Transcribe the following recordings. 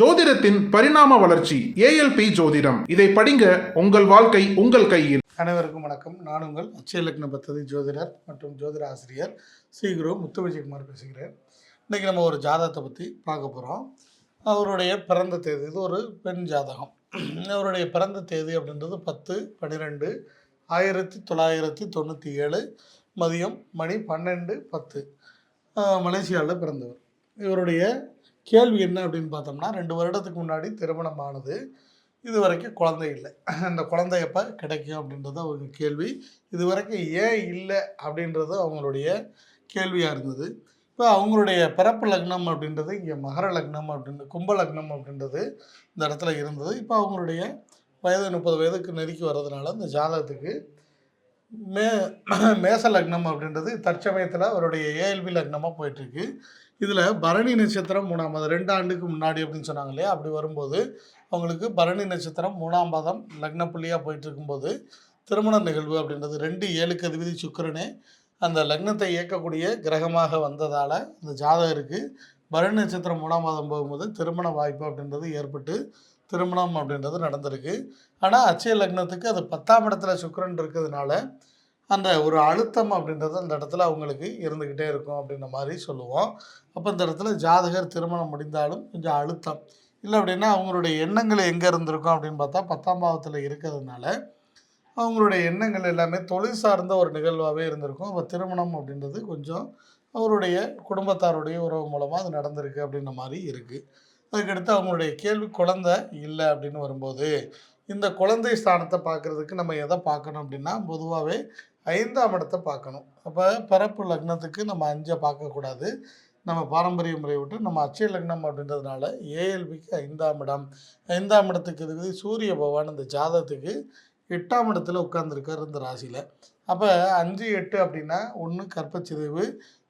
ஜோதிடத்தின் பரிணாம வளர்ச்சி ஏஎல்பி ஜோதிடம். இதை படிங்க உங்கள் வாழ்க்கை உங்கள் கையில். அனைவருக்கும் வணக்கம். நான் உங்கள் அச்சய லக்ன பத்ததி ஜோதிடர் மற்றும் ஜோதிட ஆசிரியர் ஸ்ரீ குரு முத்து விஜயகுமார் பேசுகிறேன். இன்றைக்கி நம்ம ஒரு ஜாதகத்தை பற்றி பார்க்க போகிறோம் அவருடைய பிறந்த தேதி இது ஒரு பெண் ஜாதகம். அவருடைய பிறந்த தேதி அப்படின்றது பத்து பன்னிரெண்டு ஆயிரத்தி தொள்ளாயிரத்தி தொண்ணூற்றி ஏழு மதியம் மணி பன்னெண்டு பத்து. மலேசியாவில் பிறந்தவர். இவருடைய கேள்வி என்ன அப்படின்னு பார்த்தோம்னா ரெண்டு வருடத்துக்கு முன்னாடி திருமணம் ஆனது இது வரைக்கும் குழந்தை இல்லை. அந்த குழந்தை எப்போ கிடைக்கும் அப்படின்றது அவங்க கேள்வி. இது வரைக்கும் ஏன் இல்லை அப்படின்றது அவங்களுடைய கேள்வியாக இருந்தது. இப்போ அவங்களுடைய பிறப்பு லக்னம் அப்படின்றது இங்கே மகர லக்னம் அப்படின்றது கும்ப லக்னம் அப்படின்றது இந்த இடத்துல இருந்தது. இப்போ அவங்களுடைய வயது முப்பது வயதுக்கு நெருக்கி வர்றதுனால இந்த ஜாதகத்துக்கு மே மேச லக்னம் அப்படின்றது தற்சமயத்தில் அவருடைய ஏஎல்பி லக்னமாக போயிட்டுருக்கு இதில் பரணி நட்சத்திரம் மூணாம் பாதம். ரெண்டு ஆண்டுக்கு முன்னாடி அப்படின்னு சொன்னாங்க இல்லையா? அப்படி வரும்போது அவங்களுக்கு பரணி நட்சத்திரம் மூணாம் பாதம் லக்ன புள்ளியாக போயிட்டு இருக்கும்போது திருமண நிகழ்வு அப்படின்றது ரெண்டு ஏழுக்கு அதிபதி சுக்கிரனே அந்த லக்னத்தை இயக்கக்கூடிய கிரகமாக வந்ததால் அந்த ஜாதகருக்கு பரணி நட்சத்திரம் மூணாம் மாதம் போகும்போது திருமண வாய்ப்பு அப்படின்றது ஏற்பட்டு திருமணம் அப்படின்றது நடந்திருக்கு. ஆனால் அச்சய லக்னத்துக்கு அது பத்தாம் இடத்துல சுக்கரன் இருக்கிறதுனால அந்த ஒரு அழுத்தம் அப்படின்றது அந்த இடத்துல அவங்களுக்கு இருந்துக்கிட்டே இருக்கும் அப்படின்ற மாதிரி சொல்லுவோம். அப்போ இந்த இடத்துல ஜாதகர் திருமணம் முடிந்தாலும் கொஞ்சம் அழுத்தம். இல்லை அப்படின்னா அவங்களுடைய எண்ணங்கள் எங்கே இருந்திருக்கும் அப்படின்னு பார்த்தா பத்தாம் பாவத்தில் இருக்கிறதுனால அவங்களுடைய எண்ணங்கள் எல்லாமே தொழில் சார்ந்த ஒரு நிகழ்வாகவே இருந்திருக்கும். அப்போ திருமணம் அப்படின்றது கொஞ்சம் அவருடைய குடும்பத்தாருடைய உறவு மூலமாக அது நடந்திருக்கு அப்படின்ற மாதிரி இருக்குது அதுக்கடுத்து அவங்களுடைய கேள்வி குழந்தை இல்லை அப்படின்னு வரும்போது இந்த குழந்தை ஸ்தானத்தை பார்க்குறதுக்கு நம்ம எதை பார்க்கணும் அப்படின்னா பொதுவாகவே ஐந்தாம் இடத்தை பார்க்கணும். அப்போ பிறப்பு லக்னத்துக்கு நம்ம அஞ்சை பார்க்கக்கூடாது. நம்ம பாரம்பரிய முறையை விட்டு நம்ம அச்சய லக்னம் அப்படின்றதுனால ஏஎல்பிக்கு ஐந்தாம் இடம். ஐந்தாம் இடத்துக்கு இருக்குது சூரிய பகவான் இந்த ஜாதகத்துக்கு எட்டாம் இடத்துல உட்காந்துருக்கார் இந்த ராசியில். அப்போ அஞ்சு எட்டு அப்படின்னா ஒன்று கற்பச்சிதைவு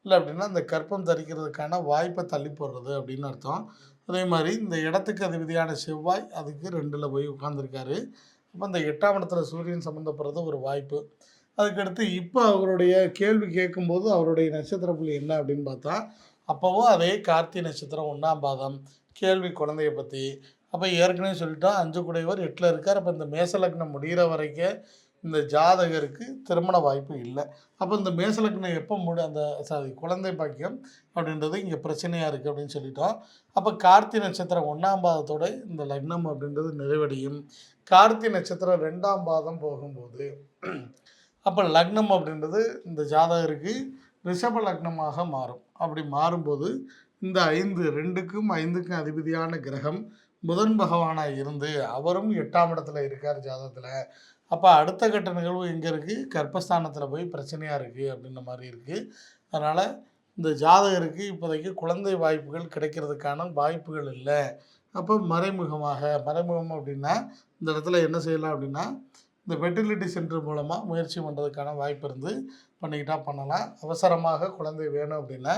இல்லை அப்படின்னா இந்த கற்பம் தரிக்கிறதுக்கான வாய்ப்பை தள்ளி போடுறது அப்படின்னு அர்த்தம். அதே மாதிரி இந்த இடத்துக்கு அதிபதியான செவ்வாய் அதுக்கு ரெண்டில் போய் உட்காந்துருக்காரு அப்போ இந்த எட்டாம் இடத்துல சூரியன் சம்மந்தப்படுறது ஒரு வாய்ப்பு. அதுக்கடுத்து இப்போ அவருடைய கேள்வி கேட்கும்போது அவருடைய நட்சத்திர புள்ளி என்ன அப்படின்னு பார்த்தா அப்போவும் அதே கார்த்திகை நட்சத்திரம் ஒன்றாம் பாதம் கேள்வி குழந்தைய பற்றி அப்போ ஏற்கனவே சொல்லிட்டோம் அஞ்சு குடைவர் எட்டில் இருக்கார். அப்போ இந்த மேசலக்னம் முடிகிற வரைக்கும் இந்த ஜாதகருக்கு திருமண வாய்ப்பு இல்லை. அப்போ இந்த மேசலக்னம் எப்போ முடி அந்த சாரி குழந்தை பாக்கியம் அப்படின்றது இங்கே பிரச்சனையாக இருக்குது அப்படின்னு சொல்லிட்டோம் அப்போ கார்த்திகை நட்சத்திரம் ஒன்றாம் பாதத்தோட இந்த லக்னம் அப்படின்றது நிறைவடையும். கார்த்திகை நட்சத்திரம் ரெண்டாம் பாதம் போகும்போது அப்போ லக்னம் அப்படின்றது இந்த ஜாதகருக்கு ரிஷப லக்னமாக மாறும். அப்படி மாறும்போது இந்த ஐந்து ரெண்டுக்கும் ஐந்துக்கும் அதிபதியான கிரகம் புதன் பகவானாக இருந்து அவரும் எட்டாம் இடத்துல இருக்கார் ஜாதகத்தில். அப்போ அடுத்த கட்ட நிகழ்வு எங்கே இருக்குது கர்ப்பஸ்தானத்தில் போய் பிரச்சனையாக இருக்குது அப்படின்ற மாதிரி இருக்குது அதனால் இந்த ஜாதகருக்கு இப்போதைக்கு குழந்தை வாய்ப்புகள் கிடைக்கிறதுக்கான வாய்ப்புகள் இல்லை. அப்போ மறைமுகமாக மறைமுகம் அப்படின்னா இந்த இடத்துல என்ன செய்யலாம் அப்படின்னா இந்த ஃபெர்டிலிட்டி சென்டர் மூலமாக முயற்சி பண்ணுறதுக்கான வாய்ப்பு இருந்து பண்ணிக்கிட்டால் பண்ணலாம். அவசரமாக குழந்தை வேணும் அப்படின்னா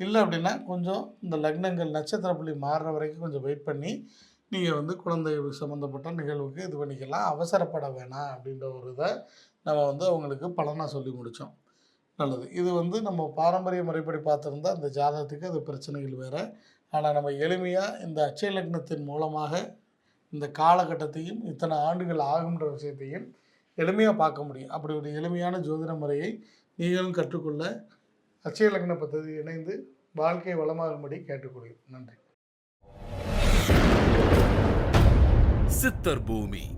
இல்லை அப்படின்னா கொஞ்சம் இந்த லக்னங்கள் நட்சத்திர புள்ளி மாறுற வரைக்கும் கொஞ்சம் வெயிட் பண்ணி நீங்கள் வந்து குழந்தை சம்மந்தப்பட்ட நிகழ்வுக்கு இது பண்ணிக்கலாம். அவசரப்பட வேணாம் அப்படின்ற ஒரு இதை நம்ம வந்து அவங்களுக்கு பலனாக சொல்லி முடித்தோம் நல்லது. இது வந்து நம்ம பாரம்பரிய முறைப்படி பார்த்துருந்தா அந்த ஜாதகத்துக்கு அது பிரச்சனைகள் வேறு. ஆனால் நம்ம எளிமையாக இந்த அச்சய லக்னத்தின் மூலமாக இந்த காலகட்டத்தையும் இத்தனை ஆண்டுகள் ஆகுன்ற விஷயத்தையும் எளிமையாக பார்க்க முடியும். அப்படி ஒரு எளிமையான ஜோதிட முறையை நீங்களும் கற்றுக்கொள்ள அச்சய லக்ன இணைந்து வாழ்க்கை வளமாகும்படி கேட்டுக்கொள்கிறேன். நன்றி. சித்தர் பூமி.